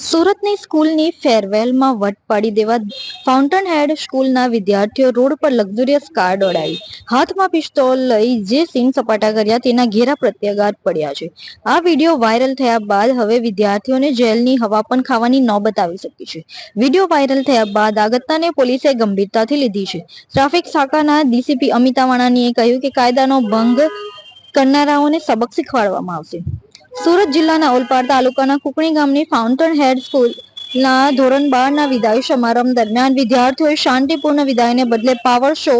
સુરતની સ્કૂલની ફેરવેલમાં વટ પાડી દેવા ફાઉન્ટન હેડ સ્કૂલના વિદ્યાર્થીઓ રોડ પર લક્ઝુરિયસ કાર દોડાવી હાથમાં પિસ્તોલ લઈ જે સીન સપાટા કર્યા તેના ઘેરા પ્રત્યાઘાત પડ્યા છે. આ વીડિયો વાયરલ થયા બાદ હવે વિદ્યાર્થીઓને જેલની હવા પણ ખાવાની નોબત આવી શકી છે. વીડિયો વાયરલ થયા બાદ આ પોલીસે ગંભીરતાથી લીધી છે. ટ્રાફિક શાખાના ડીસીપી અમિતા વાણાનીએ કહ્યું કે કાયદાનો ભંગ કરનારાઓને સબક શીખવાડવામાં આવશે. સુરત જિલ્લાના ઓલપાડ તાલુકાના કુકણી ગામની ફાઉન્ટન હેડ સ્કૂલના ધોરણ બારના વિદાય સમારંભ દરમિયાન વિદ્યાર્થીઓએ શાંતિપૂર્ણ વિદાયને બદલે પાવર શો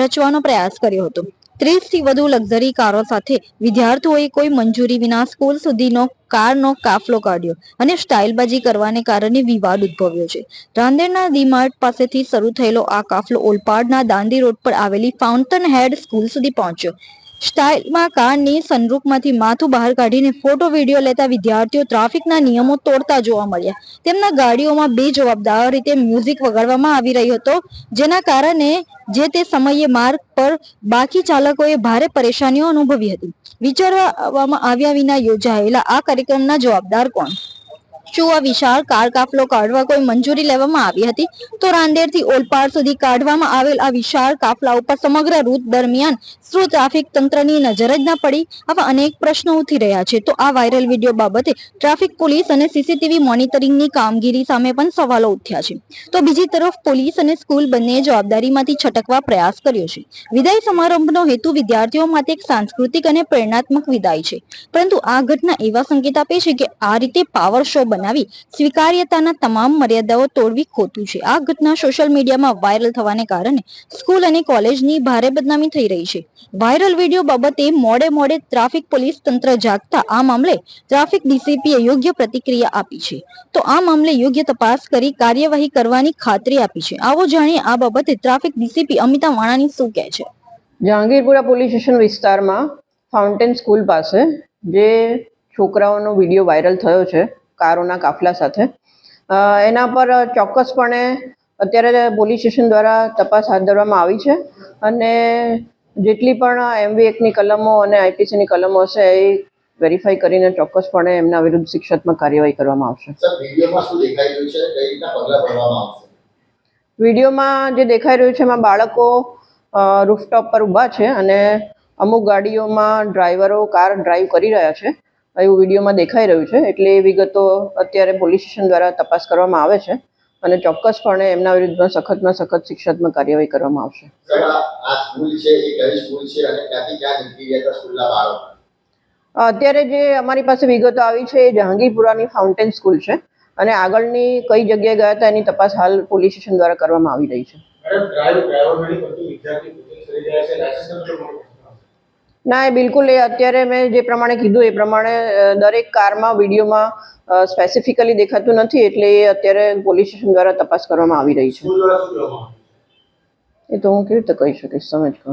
રચવાનો પ્રયાસ કર્યો હતો. ત્રીસથી વધુ લક્ઝરી કારો સાથે વિદ્યાર્થીઓએ કોઈ મંજૂરી વિના સ્કૂલ સુધીનો કારનો કાફલો કાઢ્યો અને સ્ટાઇલબાજી કરવાને કારણે વિવાદ ઉદ્ભવ્યો છે. રાંદેરના ડીમાર્ટ પાસેથી શરૂ થયેલો આ કાફલો ઓલપાડના દાંડી રોડ પર આવેલી ફાઉન્ટન હેડ સ્કૂલ સુધી પહોંચ્યો. સ્ટાઇલમાં કારની સનરૂફમાંથી માથું બહાર કાઢીને ફોટો વીડિયો લેતા વિદ્યાર્થીઓ ટ્રાફિકના નિયમો તોડતા જોવા મળ્યા. તેમના ગાડીઓમાં બેજવાબદાર રીતે મ્યુઝિક વગાડવામાં આવી રહ્યો હતો, જેના કારણે જે તે સમયે માર્ગ પર બાકી ચાલકોએ ભારે પરેશાનીઓ અનુભવી હતી. વિચારવામાં આવ્યા વિના યોજાયેલા આ કાર્યક્રમના જવાબદાર કોણ? આ વિશાળ કાર કાફલો કાઢવા કોઈ મંજૂરી લેવામાં આવી હતી તો રાંદેરથી ઓલપાડ સુધી કાઢવામાં આવેલ આ વિશાળ કાફલા ઉપર સમગ્ર રૂટ દરમિયાન શું ટ્રાફિક તંત્રની નજર જ ના પડી આવા અનેક પ્રશ્નો ઉઠી રહ્યા છે. તો આ વાયરલ વીડિયો બાબતે ટ્રાફિક પોલીસ અને સીસીટીવી મોનિટરિંગની કામગીરી સામે પણ સવાલો ઉઠ્યા છે. તો બીજી તરફ પોલીસ અને સ્કૂલ બંને જવાબદારીમાંથી છટકવા પ્રયાસ કર્યો છે. વિદાય સમારંભનો હેતુ વિદ્યાર્થીઓ માટે એક સાંસ્કૃતિક અને પ્રેરણાત્મક વિદાય છે. પરંતુ આ ઘટના એવા સંકેત આપે છે કે આ રીતે પાવર શો બનાવી સ્વીકાર્યતાના તમામ મર્યાદાઓ તોડવી ખોટું છે. આ ઘટના સોશિયલ મીડિયામાં વાયરલ થવાને કારણે સ્કૂલ અને કોલેજની ભારે બદનામી થઈ રહી છે. વાયરલ વીડિયો બાબતે મોડે મોડે ટ્રાફિક પોલીસ તંત્ર જાગતા આ મામલે ટ્રાફિક ડીસીપીએ યોગ્ય પ્રતિક્રિયા આપી છે. તો આ મામલે યોગ્ય તપાસ કરી કાર્યવાહી કરવાની ખાતરી આપી છે. આવો જાણીએ આ બાબતે ટ્રાફિક ડીસીપી અમિતા વાણાની શું કહે છે? જહાંગીરપુરા પોલીસ સ્ટેશન વિસ્તારમાં ફાઉન્ટેન સ્કૂલ પાસે જે છોકરાઓનો વીડિયો વાયરલ થયો છે કારોના કાફલા સાથે. એના પર ચોક્કસપણે અત્યારે પોલીસ સ્ટેશન દ્વારા તપાસ હાથ ધરવામાં આવી છે અને જેટલી પણ એમવી એકની કલમો અને આઈપીસીની કલમો હશે એ વેરીફાઈ કરીને ચોક્કસપણે એમના વિરુદ્ધ શિક્ષાત્મક કાર્યવાહી કરવામાં આવશે. વિડીયોમાં જે દેખાઈ રહ્યું છે એમાં બાળકો રૂફટોપ પર ઊભા છે અને અમુક ગાડીઓમાં ડ્રાઈવરો કાર ડ્રાઈવ કરી રહ્યા છે. એવું વિડીયોમાં દેખાઈ રહ્યું છે. એટલે એ વિગતો અત્યારે પોલીસ સ્ટેશન દ્વારા તપાસ કરવામાં આવે છે અને ચોક્કસપણે એમના વિરુદ્ધમાં સખતમાં સખત શિક્ષાત્મક કાર્યવાહી કરવામાં આવશે. સર આ આ સ્કૂલ છે? એ કઈ સ્કૂલ છે અને ક્યાંથી ક્યાં નીકળી ગયા હતા સ્કૂલના બાળકો? અત્યારે જે અમારી પાસે વિગતો આવી છે એ જહાંગીરપુરાની ફાઉન્ટેન સ્કૂલ છે અને આગળની કઈ જગ્યાએ ગયા હતા એની તપાસ હાલ પોલીસ સ્ટેશન દ્વારા કરવામાં આવી રહી છે. ના એ બિલકુલ એ અત્યારે મેં જે પ્રમાણે કીધું એ પ્રમાણે દરેક કારમાં વિડીયોમાં સ્પેસિફિકલી દેખાતું નથી એટલે એ અત્યારે પોલીસ સ્ટેશન દ્વારા તપાસ કરવામાં આવી રહી છે. એ તો હું કેવી રીતે કહી શકીશ સમજ કહો